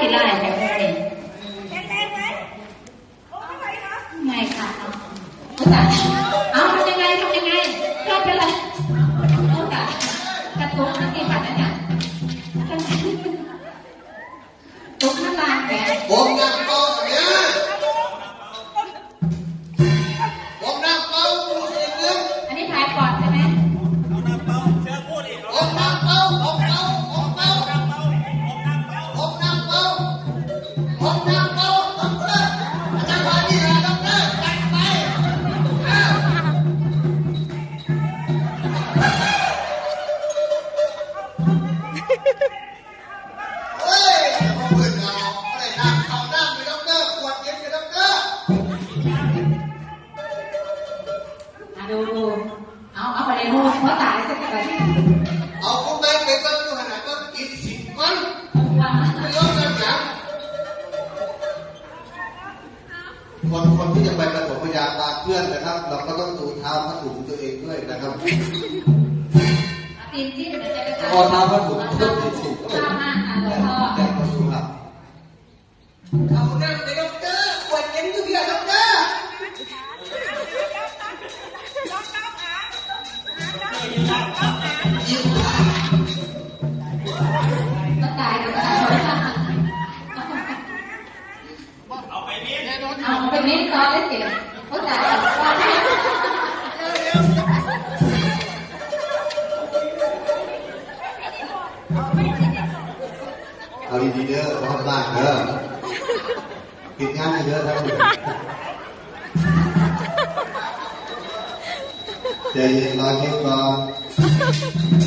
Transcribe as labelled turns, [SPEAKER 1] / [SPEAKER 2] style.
[SPEAKER 1] สิไล่แต่พวกนี้
[SPEAKER 2] แข็งแรงไหมโอ้ไม่ไหวเหรอ
[SPEAKER 1] ไม่ค่ะเอาแต่เอาทำยังไงทำยังไงเล่นไปเลยเอาแต่กระตุกนั่นนี่บัตรนั่นเนี่ยตุกข้างล่างแก
[SPEAKER 3] ผมนั่งเป้าเนี่ยผมนั่งเป้าดูสินึง
[SPEAKER 1] อันนี้ถ่ายก่อนใช่ไหม
[SPEAKER 3] ผมนั่งเป้าผมเป้าผมเป้า เฮ้ยผมเปิดงาอะไรนั่งเขานั่งไปดอกเตอร์ขวดเย็นไปดอกเตอร์
[SPEAKER 1] อะดูดูเอา เอาไปเลยดูเพราะตายสักที
[SPEAKER 3] เอาพวกแม่งไปตั้งอยู่ขนาดก็กินสิบมันไม่รู้กันหยังคนคนที่จะไปประถมพยาบาลเพื่อนนะครับ เราก็ต้องดูเท้าผ้าถุงตัวเองด้วยนะครับ
[SPEAKER 1] ตีนที่มันจะไป
[SPEAKER 3] พอเท้าผ้าถุงก็ติดสิ
[SPEAKER 1] ข้าวมากค่ะหลวงพ่อ
[SPEAKER 3] แจ้งมาสู่ครับเอานั่งไปด็อกเตอร์ปวดเย็นอยู่ที่ด็อกเตอร์
[SPEAKER 2] ล็อกเก้าขา
[SPEAKER 3] ยิ้ม
[SPEAKER 1] ก็ตายก็ตายเอาไปเม้นต่อได้เสียเขาตาย
[SPEAKER 3] เอาดีๆเด้อรอบบ้านเด้อกินงานเยอะครับใจเย็นรอเช็คก่อน